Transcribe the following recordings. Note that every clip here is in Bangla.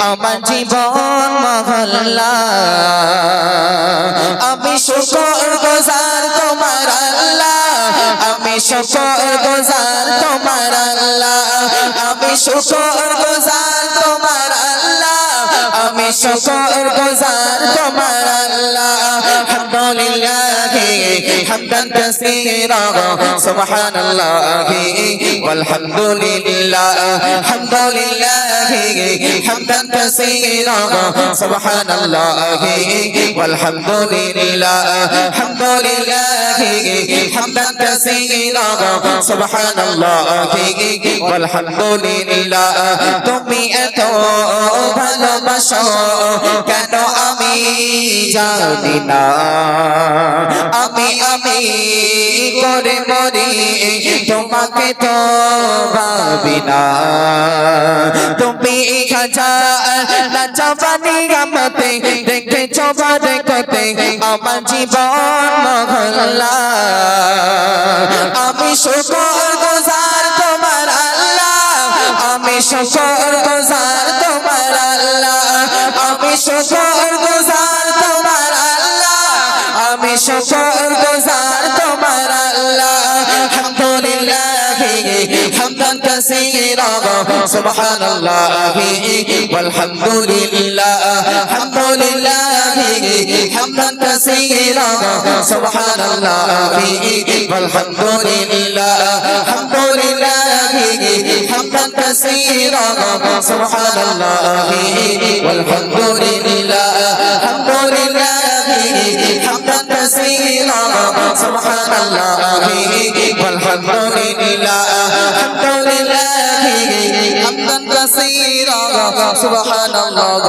আমার জীবন মহল্লা। আমি শুকর গোজার তোমার আল্লাহ। আমি শুকর গোজার তোমার আল্লাহ। আমি শুকর গোজার আমি শকর গুজার তোমার আল্লাহ। আলহামদুলিল্লাহ হামদান কাসীরা। সুবহানাল্লাহ ওয়ালহামদুলিল্লাহ হামদুলিল্লাহ। হামদান কাসীরা। সুবহানাল্লাহ ওয়ালহামদুলিল্লাহ হামদুলিল্লাহ। হামদান কাসীরা। সুবহানাল্লাহ ওয়ালহামদুলিল্লাহ তুমি এত ভালোবাসো। কেন আমি জানি না? আমি আমি করে মরি, তোমাকে তো ভাবি না। তুমি জবানি আমাতে দেখে চবারে কতে আমার জীবন মহল্লা। আমি শুকর গুজার তোমার আল্লাহ। আমি শুকর আমি শুকর গুজার তোমার আল্লাহ আলহামদুলিল্লাহ হামদান কাসীরা সুবহানাল্লাহ والحمد لله الحمد لله حمدا كثيرا سبحان الله والحمد لله الحمد لله حمدا كثيرا سبحان الله والحمد لله الحمد لله حمدا كثيرا سبحان الله والحمد لله الحمد لله حمدا كثيرا سبحان الله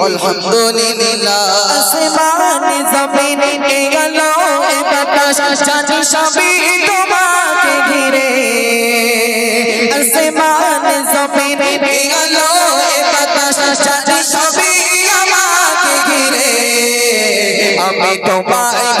والحمد لله আসমান জমিন গেল বাতাস জানি সবই তোমাকে তোমায়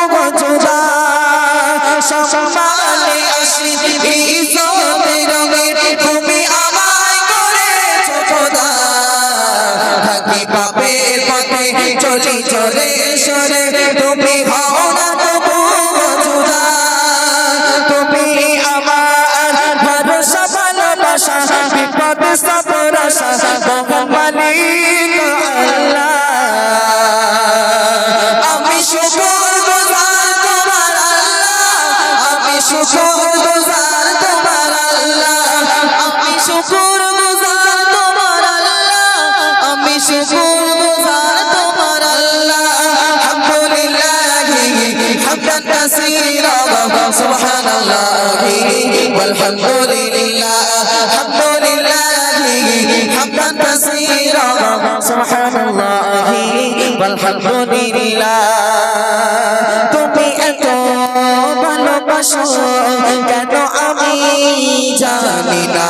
পাপে পথে চলি চলে সরে তুমি হও walhamdulillah alhamdulillah hamdan kaseera subhanallah walhamdulillah তুমি এত ভালোবাসো কেন আমি জানি না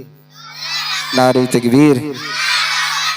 নারী তকবীর